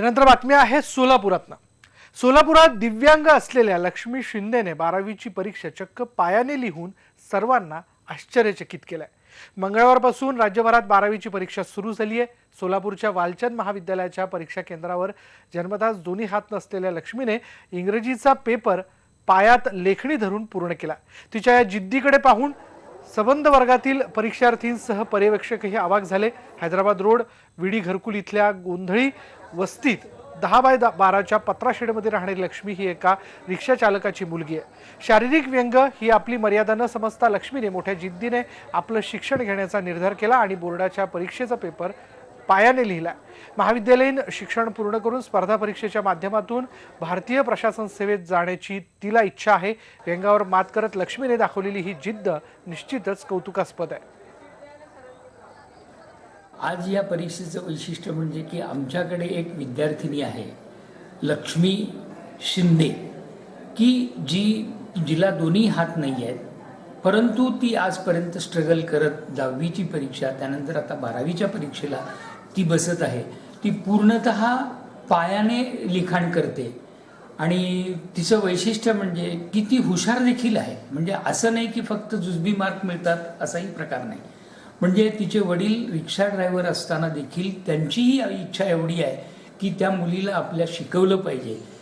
यानंतर बातमी आहे सोलापुरातनं. सोलापुरात दिव्यांग असलेल्या लक्ष्मी शिंदेने बारावीची परीक्षा चक्क पायाने लिहून सर्वांना आश्चर्यचकित केलंय. मंगळवारपासून राज्यभरात बारावीची परीक्षा सुरू झाली आहे. सोलापूरच्या वालचंद महाविद्यालयाच्या परीक्षा केंद्रावर जन्मतास दोन्ही हात नसलेल्या लक्ष्मीने इंग्रजीचा पेपर पायात लेखणी धरून पूर्ण केला. तिच्या या जिद्दीकडे पाहून सबंध वर्गातील परीक्षार्थींसह पर्यवेक्षकही आवाक झाले. हैदराबाद रोड विडी घरकुल इथल्या गोंधळी वस्तीत दहा बाय दा- बाराच्या पत्राशेडमध्ये राहणारी लक्ष्मी ही एका रिक्षा चालकाची मुलगी आहे. शारीरिक व्यंग ही आपली मर्यादा न समजता लक्ष्मीने मोठ्या जिद्दीने आपलं शिक्षण घेण्याचा निर्धार केला आणि बोर्डाच्या परीक्षेचा पेपर पायाने लिहिला महाविद्यालयीन शिक्षण पूर्ण करून स्पर्धा परीक्षेच्या माध्यमातून भारतीय प्रशासन सेवेत जाण्याची तिला इच्छा आहे. व्यंगावर मात करत लक्ष्मीने दाखवलेली ही जिद्द निश्चितच कौतुकास्पद आहे. आज या परीक्षेचं वैशिष्ट्य म्हणजे की आमच्याकडे एक विद्यार्थिनी आहे लक्ष्मी शिंदे की जी जिला दोन्ही हात नाही आहेत परंतु ती आजपर्यंत स्ट्रगल करत दहावीची परीक्षा त्यानंतर आता बारावीच्या परीक्षेला ती बसत आहे. ती पूर्णत पायाने लिखाण करते. आणि तिचं वैशिष्ट्य म्हणजे की ती हुशार देखील आहे. म्हणजे असं नाही की फक्त जुजबी मार्क मिळतात असाही प्रकार नाही. म्हणजे तिचे वडील रिक्षा ड्रायव्हर असताना देखील त्यांचीही इच्छा एवढी आहे की त्या मुलीला आपल्या शिकवलं पाहिजे.